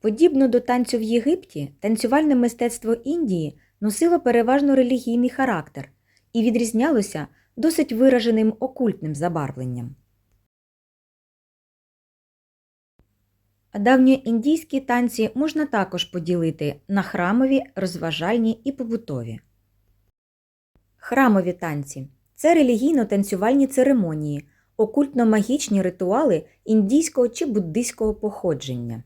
Подібно до танцю в Єгипті, танцювальне мистецтво Індії носило переважно релігійний характер і відрізнялося досить вираженим окультним забарвленням. Давньоіндійські танці можна також поділити на храмові, розважальні і побутові. Храмові танці це релігійно-танцювальні церемонії, окультно-магічні ритуали індійського чи буддийського походження.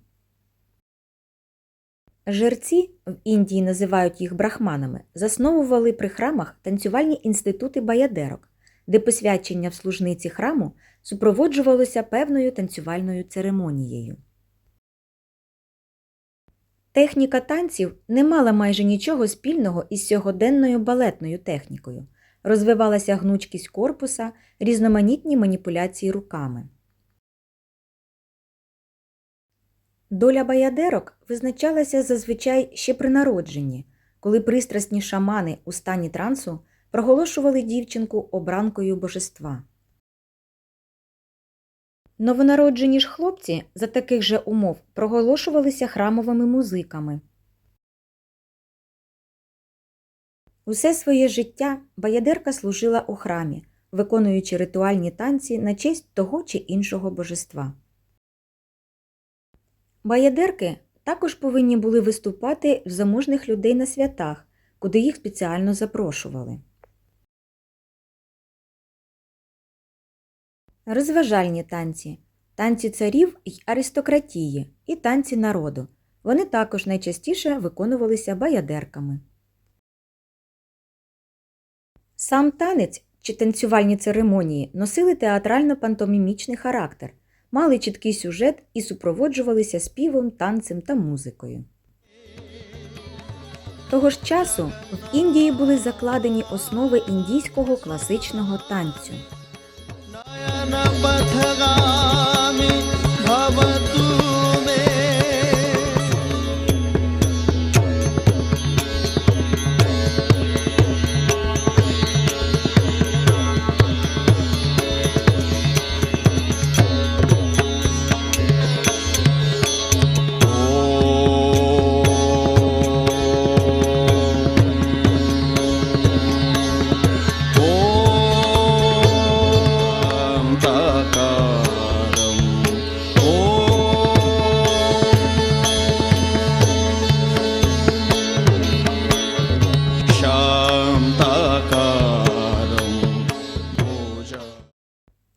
Жерці в Індії називають їх брахманами, засновували при храмах танцювальні інститути баядерок, де посвячення в служниці храму супроводжувалося певною танцювальною церемонією. Техніка танців не мала майже нічого спільного із сьогоденною балетною технікою. Розвивалася гнучкість корпуса, різноманітні маніпуляції руками. Доля баядерок визначалася зазвичай ще при народженні, коли пристрасні шамани у стані трансу проголошували дівчинку обранкою божества. Новонароджені ж хлопці за таких же умов проголошувалися храмовими музиками. Усе своє життя баядерка служила у храмі, виконуючи ритуальні танці на честь того чи іншого божества. Баядерки також повинні були виступати в заможних людей на святах, куди їх спеціально запрошували. Розважальні танці, танці царів й аристократії і танці народу. Вони також найчастіше виконувалися баядерками. Сам танець чи танцювальні церемонії носили театрально-пантомімічний характер, мали чіткий сюжет і супроводжувалися співом, танцем та музикою. Того ж часу в Індії були закладені основи індійського класичного танцю.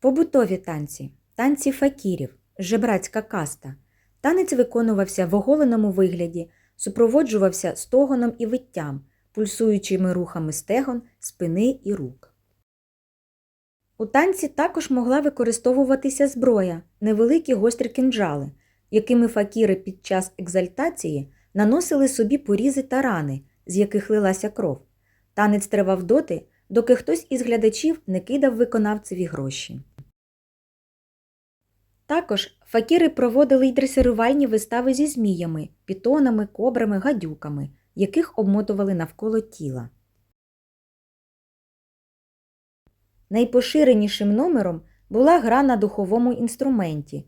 Побутові танці, танці факірів, жебрацька каста. Танець виконувався в оголеному вигляді, супроводжувався стогоном і виттям, пульсуючими рухами стегон, спини і рук. У танці також могла використовуватися зброя, невеликі гострі кинджали, якими факіри під час екзальтації наносили собі порізи та рани, з яких лилася кров. Танець тривав доти, доки хтось із глядачів не кидав виконавцеві гроші. Також факіри проводили й дресирувальні вистави зі зміями, пітонами, кобрами, гадюками, яких обмотували навколо тіла. Найпоширенішим номером була гра на духовому інструменті,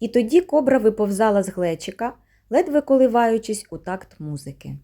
і тоді кобра виповзала з глечика, ледве коливаючись у такт музики.